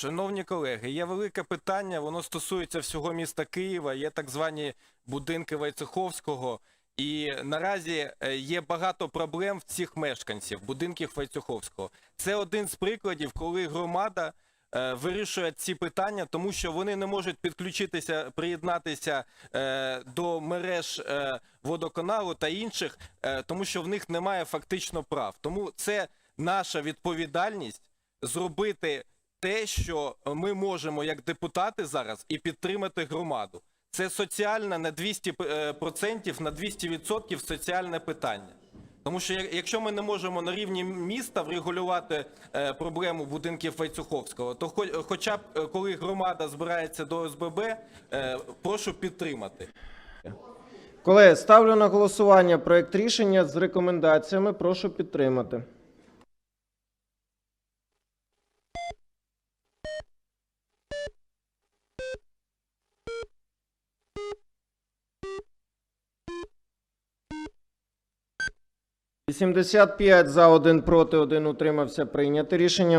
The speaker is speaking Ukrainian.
Шановні колеги, є велике питання, воно стосується всього міста Києва, є так звані будинки Войцеховського. І наразі е, є багато проблем в цих мешканців будинків Войцеховського. Це один з прикладів, коли громада е, вирішує ці питання, тому що вони не можуть підключитися, приєднатися е, до мереж водоканалу та інших, тому що в них немає фактично прав. Тому це наша відповідальність зробити те, що ми можемо як депутати зараз і підтримати громаду. Це соціальне на 200%, на 200% соціальне питання. Тому що якщо ми не можемо на рівні міста врегулювати е, проблему будинків Войцуховського, то хо- хоча б е, коли громада збирається до ОСББ, е, прошу підтримати. Колеги, ставлю на голосування проект рішення з рекомендаціями. Прошу підтримати. Вісімдесят п'ять за, один проти, один утримався. Прийняти рішення.